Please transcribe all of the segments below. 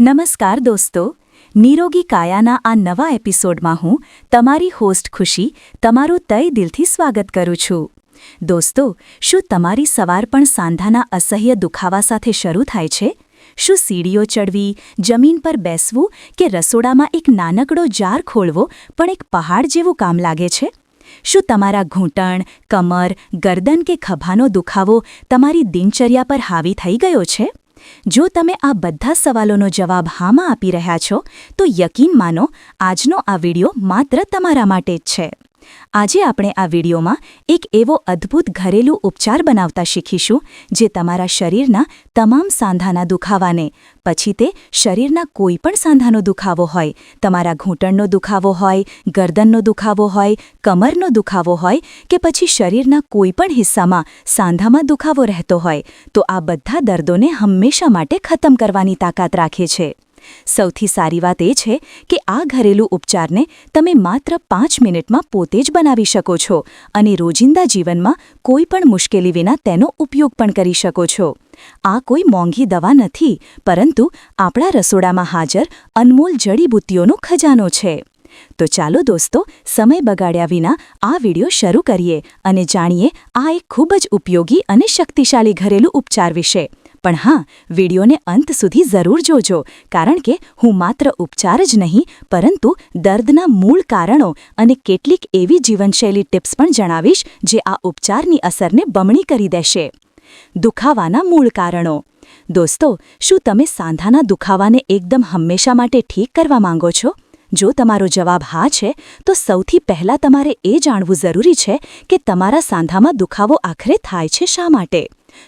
નમસ્કાર દોસ્તો, નિરોગી કાયાના આ નવા એપિસોડમાં હું તમારી હોસ્ટ ખુશી તમારું તય દિલથી સ્વાગત કરું છું. દોસ્તો, શું તમારી સવાર પણ સાંધાના અસહ્ય દુખાવા સાથે શરૂ થાય છે? શું સીડીઓ ચડવી, જમીન પર બેસવું કે રસોડામાં એક નાનકડો જાર ખોલવો પણ એક પહાડ જેવું કામ લાગે છે? શું તમારા ઘૂંટણ, કમર, ગરદન કે ખભાનો દુખાવો તમારી દિનચર્યા પર હાવી થઈ ગયો છે? જો તમે આ બધા સવાલોનો જવાબ હામાં આપી રહ્યા છો, તો યકીન માનો, આજનો આ વિડિયો માત્ર તમારા માટે જ છે. આજે આપણે આ વિડીયોમાં એક એવો અદ્ભુત ઘરેલું ઉપચાર બનાવતા શીખીશું, જે તમારા શરીરના તમામ સાંધાના દુખાવાને, પછી તે શરીરના કોઈ પણ સાંધાનો દુખાવો હોય, તમારા ઘૂંટણનો દુખાવો હોય, ગરદનનો દુખાવો હોય, કમરનો દુખાવો હોય, કે પછી શરીરના કોઈ પણ હિસ્સામાં સાંધામાં દુખાવો રહેતો હોય, તો આ બધા દર્દોને હંમેશા માટે ખતમ કરવાની તાકાત રાખે છે. સૌથી સારી વાત એ છે કે આ ઘરેલું ઉપચારને તમે માત્ર પાંચ મિનિટમાં પોતે જ બનાવી શકો છો અને રોજિંદા જીવનમાં કોઈ પણ મુશ્કેલી વિના તેનો ઉપયોગ પણ કરી શકો છો. આ કોઈ મોંઘી દવા નથી, પરંતુ આપણા રસોડામાં હાજર અનમોલ જડીબુટ્ટીઓનો ખજાનો છે. તો ચાલો દોસ્તો, સમય બગાડ્યા વિના આ વિડિયો શરૂ કરીએ અને જાણીએ આ એક ખૂબ જ ઉપયોગી અને શક્તિશાળી ઘરેલું ઉપચાર વિશે. પણ હા, વિડીયોને અંત સુધી જરૂર જોજો, કારણ કે હું માત્ર ઉપચાર જ નહીં, પરંતુ દર્દના મૂળ કારણો અને કેટલીક એવી જીવનશૈલી ટિપ્સ પણ જણાવીશ, જે આ ઉપચારની અસરને બમણી કરી દેશે. દુખાવાના મૂળ કારણો. દોસ્તો, શું તમે સાંધાના દુખાવાને એકદમ હંમેશા માટે ઠીક કરવા માંગો છો? જો તમારો જવાબ હા છે, તો સૌથી પહેલાં તમારે એ જાણવું જરૂરી છે કે તમારા સાંધામાં દુખાવો આખરે થાય છે શા માટે?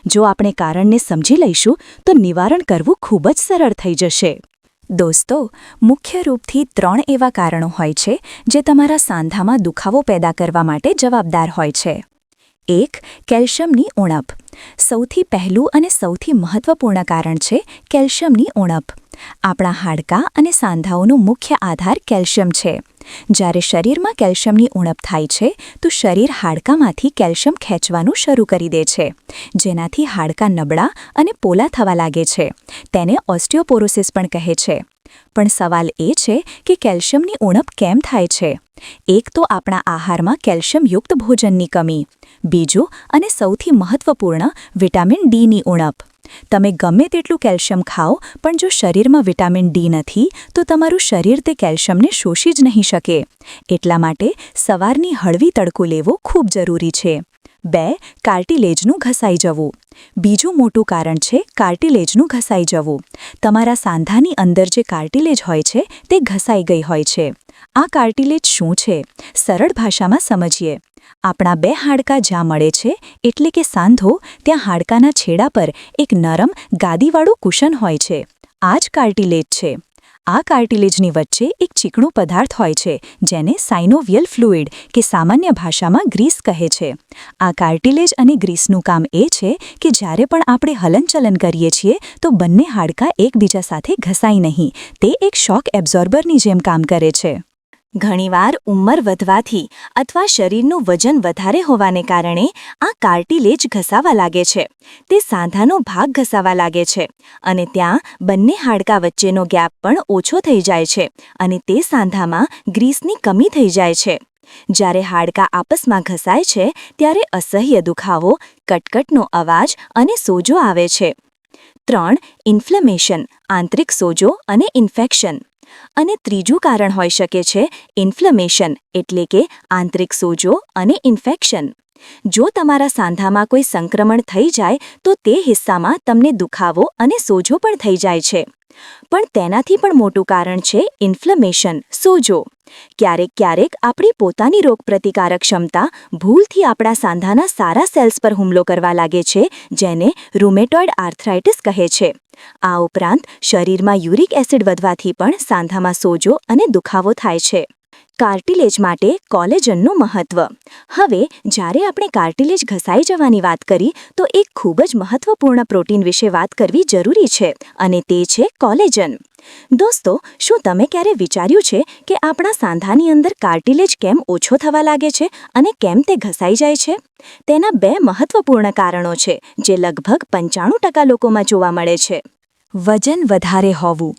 જો આપણે કારણને સમજી લઈશું, તો નિવારણ કરવું ખૂબ જ સરળ થઈ જશે. દોસ્તો, મુખ્ય રૂપથી ત્રણ એવા કારણો હોય છે, જે તમારા સાંધામાં દુખાવો પેદા કરવા માટે જવાબદાર હોય છે. એક, કેલ્શિયમની ઉણપ. સૌથી પહેલું અને સૌથી મહત્વપૂર્ણ કારણ છે કેલ્શિયમની ઉણપ. આપણા હાડકાં અને સાંધાઓનો મુખ્ય આધાર કેલ્શિયમ છે. જ્યારે શરીરમાં કેલ્શિયમની ઉણપ થાય છે, તો શરીર હાડકામાંથી કેલ્શિયમ ખેંચવાનું શરૂ કરી દે છે. જેનાથી હાડકાં નબળા અને પોલા થવા લાગે છે. તેને ઓસ્ટિયોપોરોસિસ પણ કહે છે. પણ સવાલ એ છે કે કેલ્શિયમની ઉણપ કેમ થાય છે? એક તો આપણા આહારમાં કેલ્શિયમયુક્ત ભોજનની કમી, બીજું અને સૌથી મહત્વપૂર્ણ વિટામિન ડીની ઉણપ. તમે ગમે તેટલું કેલ્શિયમ ખાઓ, પણ જો શરીરમાં વિટામિન ડી નથી, તો તમારું શરીર તે કેલ્શિયમને શોષી જ નહીં શકે. એટલા માટે સવારની હળવી તડકો લેવો ખૂબ જરૂરી છે. બે, કાર્ટિલેજનું ઘસાઈ જવું. બીજું મોટું કારણ છે, કાર્ટિલેજનું ઘસાઈ જવું. તમારા સાંધાની અંદર જે કાર્ટિલેજ હોય છે, તે ઘસાઈ ગઈ હોય છે. આ કાર્ટિલેજ શું છે? સરળ ભાષામાં સમજીએ. આપણા બે હાડકાં જ્યાં મળે છે, એટલે કે સાંધો, ત્યાં હાડકાના છેડા પર એક નરમ, ગાદીવાળું કુશન હોય છે. આ જ કાર્ટિલેજ છે. આ કાર્ટિલેજની વચ્ચે એક ચીકણું પદાર્થ હોય છે, જેને સાઇનોવિયલ ફ્લુઇડ કે સામાન્ય ભાષામાં ગ્રીસ કહે છે. આ કાર્ટિલેજ અને ગ્રીસનું કામ એ છે કે જ્યારે પણ આપણે હલનચલન કરીએ છીએ, તો બંને હાડકાં એકબીજા સાથે ઘસાય નહીં. તે એક શોક એબ્ઝોર્બરની જેમ કામ કરે છે. ઘણીવાર ઉંમર વધવાથી અથવા શરીરનું વજન વધારે હોવાને કારણે આ કાર્ટિલેજ ઘસાવા લાગે છે. તે સાંધાનો ભાગ ઘસાવા લાગે છે અને ત્યાં બંને હાડકાં વચ્ચેનો ગેપ પણ ઓછો થઈ જાય છે અને તે સાંધામાં ગ્રીસની કમી થઈ જાય છે. જ્યારે હાડકાં આપસમાં ઘસાય છે, ત્યારે અસહ્ય દુખાવો, કટકટનો અવાજ અને સોજો આવે છે. ત્રણ, ઇન્ફ્લેમેશન, આંતરિક સોજો અને ઇન્ફેક્શન. અને ત્રીજું કારણ હોઈ શકે છે ઇન્ફ્લેમેશન એટલે કે આંતરિક સોજો અને ઇન્ફેક્શન જો તમારા સાંધામાં કોઈ સંક્રમણ થઈ જાય, તો તે હિસ્સામાં તમને દુખાવો અને સોજો પણ થઈ જાય છે. પણ તેનાથી પણ મોટું કારણ છે ઇન્ફ્લેમેશન સોજો. ક્યારેક ક્યારેક આપણી પોતાની રોગપ્રતિકારક ક્ષમતા ભૂલથી આપણા સાંધાના સારા સેલ્સ પર હુમલો કરવા લાગે છે, જેને રૂમેટોઇડ આર્થરાઇટિસ કહે છે. આ ઉપરાંત શરીરમાં યુરિક એસિડ વધવાથી પણ સાંધામાં સોજો અને દુખાવો થાય છે. કાર્ટિલેજ માટે કોલેજનનું મહત્વ. હવે, જ્યારે આપણે કાર્ટિલેજ ઘસાઈ જવાની વાત કરી, તો એક ખૂબ જ મહત્વપૂર્ણ પ્રોટીન વિશે વાત કરવી જરૂરી છે, અને તે છે કોલેજન. દોસ્તો, શું તમે ક્યારે વિચાર્યું છે કે આપણા સાંધાની અંદર કાર્ટિલેજ કેમ ઓછો થવા લાગે છે અને કેમ તે ઘસાઈ જાય છે? તેના બે મહત્વપૂર્ણ કારણો છે, જે લગભગ પંચાણું ટકા લોકોમાં જોવા મળે છે. વજન વધારે હોવું.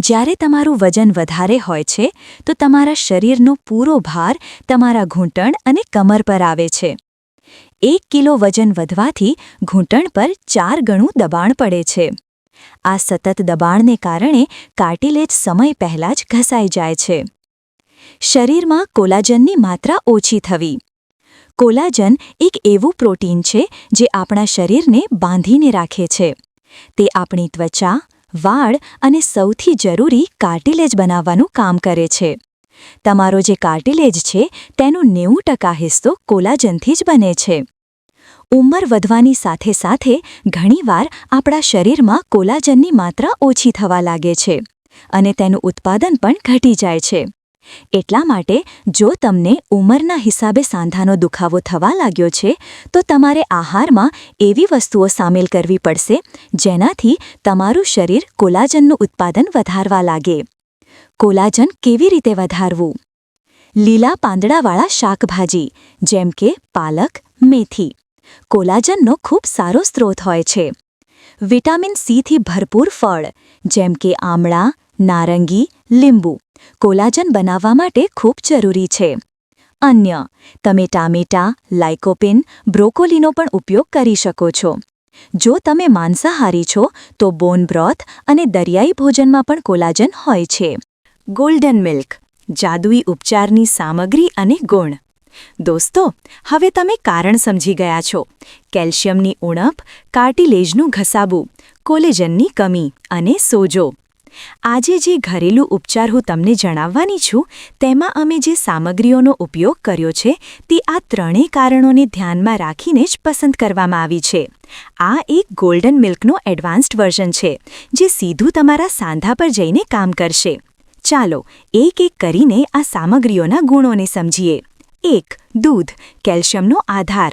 જ્યારે તમારું વજન વધારે હોય છે, તો તમારા શરીરનો પૂરો ભાર તમારા ઘૂંટણ અને કમર પર આવે છે. એક કિલો વજન વધવાથી ઘૂંટણ પર ચાર ગણું દબાણ પડે છે. આ સતત દબાણને કારણે કાર્ટિલેજ સમય પહેલાં જ ઘસાઈ જાય છે. શરીરમાં કોલાજનની માત્રા ઓછી થવી. કોલાજન એક એવું પ્રોટીન છે, જે આપણા શરીરને બાંધીને રાખે છે. તે આપણી ત્વચા વાળ અને સૌથી જરૂરી કાર્ટિલેજ બનાવવાનું કામ કરે છે. તમારો જે કાર્ટિલેજ છે, તેનો નેવું ટકા હિસ્સો કોલાજનથી જ બને છે. ઉંમર વધવાની સાથે સાથે ઘણીવાર આપણા શરીરમાં કોલાજનની માત્રા ઓછી થવા લાગે છે અને તેનું ઉત્પાદન પણ ઘટી જાય છે. એટલા માટે જો તમને ઉંમરના હિસાબે સાંધાનો દુખાવો થવા લાગ્યો છે, તો તમારે આહારમાં એવી વસ્તુઓ સામેલ કરવી પડશે, જેનાથી તમારું શરીર કોલાજનનું ઉત્પાદન વધારવા લાગે. કોલાજન કેવી રીતે વધારવું? લીલા પાંદડાવાળા શાકભાજી, જેમ કે પાલક, મેથી. કોલાજનનો ખૂબ સારો સ્ત્રોત હોય છે. વિટામિન સીથી ભરપૂર ફળ, જેમ કે આમળા, નારંગી, લીંબુ. કોલાજન બનાવવા માટે ખૂબ જરૂરી છે. અન્ય, તમે ટામેટા લાઇકોપિન બ્રોકોલીનો પણ ઉપયોગ કરી શકો છો. જો તમે માંસાહારી છો, તો બોન બ્રોથ અને દરિયાઈ ભોજનમાં પણ કોલાજન હોય છે. ગોલ્ડન મિલ્ક, જાદુઈ ઉપચારની સામગ્રી અને ગુણ. દોસ્તો, હવે તમે કારણ સમજી ગયા છો. કેલ્શિયમની ઉણપ, કાર્ટિલેજનું ઘસાબું કોલેજનની કમી અને સોજો. આજે જે ઘરેલું ઉપચાર હું તમને જણાવવાની છું, તેમાં અમે જે સામગ્રીઓનો ઉપયોગ કર્યો છે, તે આ ત્રણેય કારણોને ધ્યાનમાં રાખીને જ પસંદ કરવામાં આવી છે. આ એક ગોલ્ડન મિલ્કનો એડવાન્સ્ડ વર્ઝન છે, જે સીધું તમારા સાંધા પર જઈને કામ કરશે. ચાલો, એક એક કરીને આ સામગ્રીઓના ગુણોને સમજીએ. એક, દૂધ, કેલ્શિયમનો આધાર.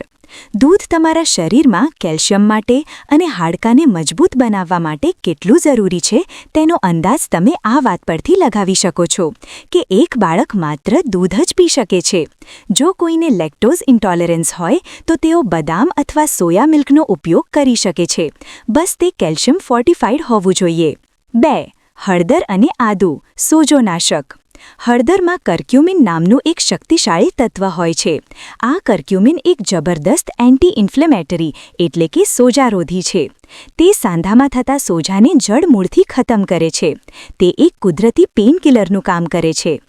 દૂધ તમારા શરીરમાં કેલ્શિયમ માટે અને હાડકાને મજબૂત બનાવવા માટે કેટલું જરૂરી છે તેનો અંદાજ તમે આ વાત પરથી લગાવી શકો છો કે એક બાળક માત્ર દૂધ જ પી શકે છે. જો કોઈને લેક્ટોઝ ઇન્ટોલરન્સ હોય, તો તેઓ બદામ અથવા સોયા મિલ્કનો ઉપયોગ કરી શકે છે. બસ તે કેલ્શિયમ ફોર્ટિફાઈડ હોવું જોઈએ. બે, હળદર અને આદુ સોજોનાશક હળદરમાં કર્ક્યુમિન નામનું એક શક્તિશાળી તત્વ હોય છે. આ કર્ક્યુમિન એક જબરદસ્ત એન્ટી ઇન્ફ્લેમેટરી એટલે કે સોજારોધી છે. તે સાંધામાં થતા સોજાને જડમૂળથી ખતમ કરે છે. તે એક કુદરતી પેઇનકિલરનું કામ કરે છે.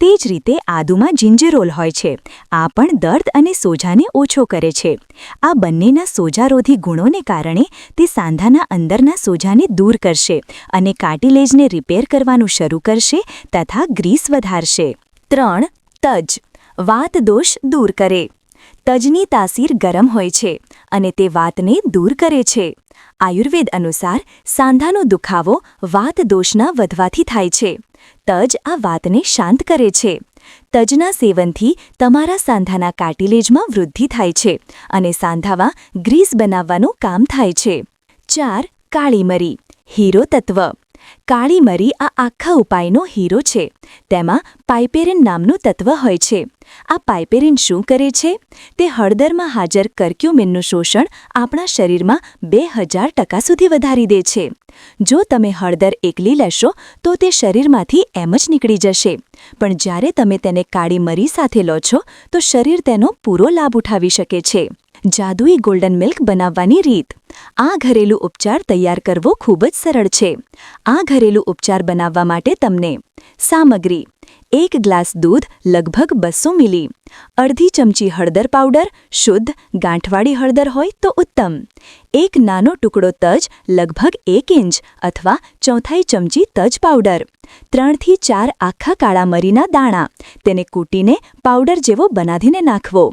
તે જ રીતે આદુમાં જિંજેરોલ હોય છે. આ પણ દર્દ અને સોજાને ઓછો કરે છે. આ બંનેના સોજારોધી ગુણોને કારણે તે સાંધાના અંદરના સોજાને દૂર કરશે અને કાર્ટિલેજને રિપેર કરવાનું શરૂ કરશે તથા ગ્રીસ વધારશે. ત્રણ, તજ. વાત દોષ દૂર કરે. તજની તાસીર ગરમ હોય છે અને તે વાતને દૂર કરે છે. આયુર્વેદ અનુસાર સાંધાનો દુખાવો વાત દોષના વધવાથી થાય છે. તજ આ વાતને શાંત કરે છે. તજના સેવનથી તમારા સાંધાના કાર્ટિલેજમાં વૃદ્ધિ થાય છે અને સાંધામાં ગ્રીસ બનાવવાનું કામ થાય છે. ચાર કાળી મરી હીરો તત્વ. કાળી મરી આ આખા ઉપાયનો હીરો છે. તેમાં પાઇપેરિન નામનું તત્વ હોય છે. આ પાઇપેરિન શું કરે છે? તે હળદરમાં હાજર કર્ક્યુમિનનું શોષણ આપણા શરીરમાં બે હજાર ટકા સુધી વધારી દે છે. જો તમે હળદર એકલી લેશો, તો તે શરીરમાંથી એમ જ નીકળી જશે. પણ જ્યારે તમે તેને કાળી મરી સાથે લો છો, તો શરીર તેનો પૂરો લાભ ઉઠાવી શકે છે. જાદુઈ ગોલ્ડન મિલ્ક બનાવવાની રીત. આ ઘરેલું ઉપચાર તૈયાર કરવો ખૂબ જ સરળ છે. આ ઘરેલું ઉપચાર બનાવવા માટે તમને સામગ્રી, એક ગ્લાસ દૂધ લગભગ બસો મિલી, અડધી ચમચી હળદર પાવડર, શુદ્ધ ગાંઠવાળી હળદર હોય તો ઉત્તમ, એક નાનો ટુકડો તજ લગભગ એક ઇંચ અથવા ચોથાઈ ચમચી તજ પાવડર, ત્રણથી ચાર આખા કાળા મરીના દાણા, તેને કૂટીને પાવડર જેવો બનાવીને નાખવો.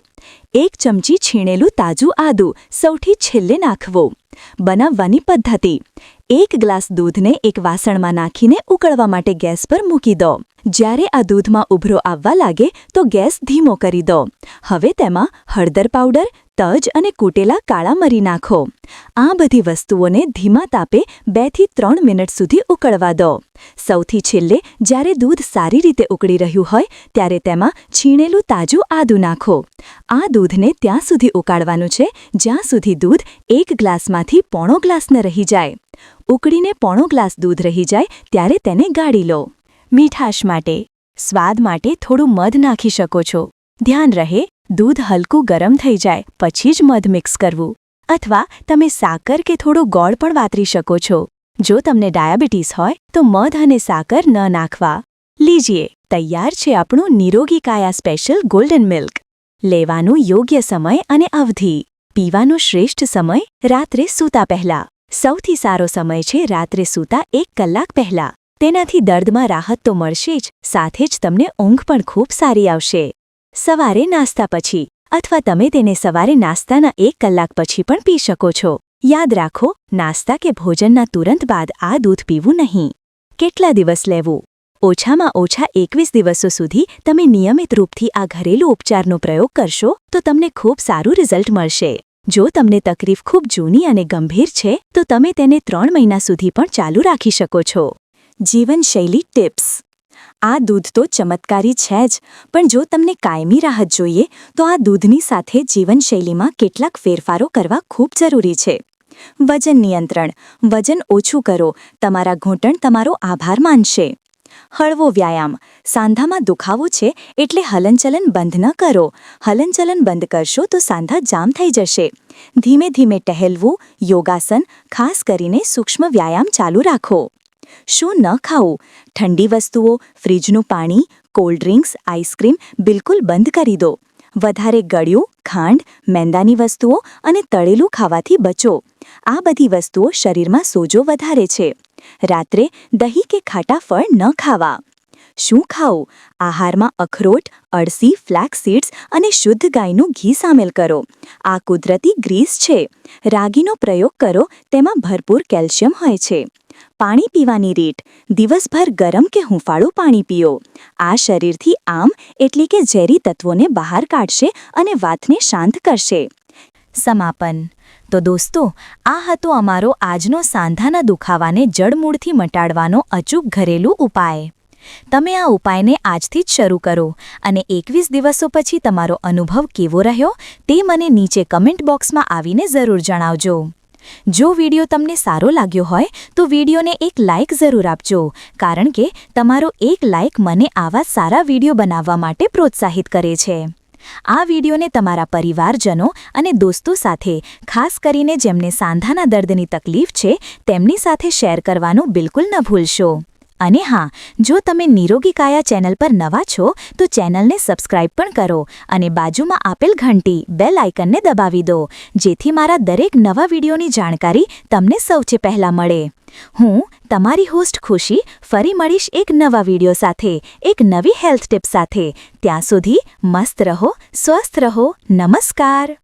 એક ચમચી છીણેલું તાજું આદું સૌથી છેલ્લે નાખવો. બનાવવાની પદ્ધતિ. એક ગ્લાસ દૂધને એક વાસણમાં નાખીને ઉકળવા માટે ગેસ પર મૂકી દો. જ્યારે આ દૂધમાં ઉભરો આવવા લાગે તો ગેસ ધીમો કરી દો. હવે તેમાં હળદર પાવડર, તજ અને કૂટેલા કાળા મરી નાખો. આ બધી વસ્તુઓને ધીમા તાપે બેથી ત્રણ મિનિટ સુધી ઉકળવા દો. સૌથી છેલ્લે, જ્યારે દૂધ સારી રીતે ઉકળી રહ્યું હોય, ત્યારે તેમાં છીણેલું તાજું આદું નાખો. આ દૂધને ત્યાં સુધી ઉકાળવાનું છે, જ્યાં સુધી દૂધ એક ગ્લાસમાંથી પોણો ગ્લાસ ન રહી જાય. ઉકળીને પોણો ગ્લાસ દૂધ રહી જાય, ત્યારે તેને ગાળી લો. મીઠાશ માટે, સ્વાદ માટે થોડું મધ નાખી શકો છો. ધ્યાન રહે, દૂધ હલકું ગરમ થઈ જાય, પછી જ મધ મિક્સ કરવું. અથવા તમે સાકર કે થોડો ગોળ પણ વાતરી શકો છો. જો તમને ડાયાબિટીસ હોય, તો મધ અને સાકર ન નાખવા. લીજીએ, તૈયાર છે આપણું નિરોગી કાયા સ્પેશિયલ ગોલ્ડન મિલ્ક. લેવાનું યોગ્ય સમય અને અવધિ. પીવાનો શ્રેષ્ઠ સમય, રાત્રે સૂતા પહેલા. સૌથી સારો સમય છે રાત્રે સૂતા એક કલાક પહેલા. તેનાથી દર્દમાં રાહત તો મળશે જ, સાથે જ તમને ઊંઘ પણ ખૂબ સારી આવશે. સવારે નાસ્તા પછી, અથવા તમે તેને સવારે નાસ્તાના એક કલાક પછી પણ પી શકો છો. યાદ રાખો, નાસ્તા કે ભોજનના તુરંત બાદ આ દૂધ પીવું નહીં. કેટલા દિવસ લેવું? ઓછામાં ઓછા એકવીસ દિવસો સુધી તમે નિયમિત રૂપથી આ ઘરેલું ઉપચારનો પ્રયોગ કરશો, તો તમને ખૂબ સારું રિઝલ્ટ મળશે. જો તમને તકલીફ ખૂબ જૂની અને ગંભીર છે, તો તમે તેને ત્રણ મહિના સુધી પણ ચાલુ રાખી શકો છો. જીવનશૈલી ટિપ્સ. આ દૂધ તો ચમત્કારી છે જ, પણ જો તમને કાયમી રાહત જોઈએ, તો આ દૂધની સાથે જીવનશૈલીમાં કેટલાક ફેરફારો કરવા ખૂબ જરૂરી છે. વજન નિયંત્રણ. વજન ઓછું કરો. તમારા ઘૂંટણ તમારો આભાર માનશે. હળવો વ્યાયામ. સાંધામાં દુખાવો છે એટલે હલનચલન બંધ ન કરો. હલનચલન બંધ કરશો તો સાંધા જામ થઈ જશે. ધીમે ધીમે ટહેલવું, યોગાસન, ખાસ કરીને સૂક્ષ્મ વ્યાયામ ચાલુ રાખો. શું ન ખાવું? ઠંડી વસ્તુઓ, ફ્રીજનું પાણી, કોલ્ડ ડ્રિંક્સ, આઈસ્ક્રીમ બિલકુલ બંધ કરી દો. વધારે ગળ્યું, ખાંડ, મેંદાની વસ્તુઓ અને તળેલું ખાવાથી બચો. આ બધી વસ્તુઓ શરીરમાં સોજો વધારે છે. રાત્રે દહીં કે ખાટા ફળ ન ખાવા. શું ખાવું? આહારમાં અખરોટ, અળસી, ફ્લેક્સ સીડ્સ અને શુદ્ધ ગાયનું ઘી સામેલ કરો. આ કુદરતી ગ્રીસ છે. રાગીનો પ્રયોગ કરો, તેમાં ભરપૂર કેલ્શિયમ હોય છે. પાણી પીવાની રીત. દિવસભર ગરમ કે હુંફાળું પાણી પીઓ. આ શરીરથી આમ એટલે કે ઝેરી તત્વોને બહાર કાઢશે અને વાતને શાંત કરશે. સમાપન. તો દોસ્તો, આ હતો અમારો આજનો સાંધાના દુખાવાને જડમૂળથી મટાડવાનો અચૂક ઘરેલું ઉપાય. તમે આ ઉપાયને આજથી જ શરૂ કરો અને એકવીસ દિવસો પછી તમારો અનુભવ કેવો રહ્યો તે મને નીચે કમેન્ટ બોક્સમાં આવીને જરૂર જણાવજો. જો વિડિયો તમને સારો લાગ્યો હોય, તો વિડીયોને એક લાઇક જરૂર આપજો, કારણ કે તમારો એક લાઇક મને આવા સારા વીડિયો બનાવવા માટે પ્રોત્સાહિત કરે છે. આ વિડીયોને તમારા પરિવારજનો અને દોસ્તો સાથે, ખાસ કરીને જેમને સાંધાના દર્દની તકલીફ છે, તેમની સાથે શેર કરવાનું બિલકુલ ન ભૂલશો. અને હા, જો તમે નિરોગી કાયા ચેનલ પર નવા છો, તો ચેનલને સબસ્ક્રાઇબ પણ કરો અને બાજુમાં આપેલ ઘંટી બેલ આઇકનને દબાવી દો, જેથી મારા દરેક નવા વિડીયોની જાણકારી તમને સૌથી પહેલાં મળે. હું તમારી હોસ્ટ ખુશી ફરી મળીશ એક નવા વીડિયો સાથે, એક નવી હેલ્થ ટિપ સાથે. ત્યાં સુધી મસ્ત રહો, સ્વસ્થ રહો, નમસ્કાર.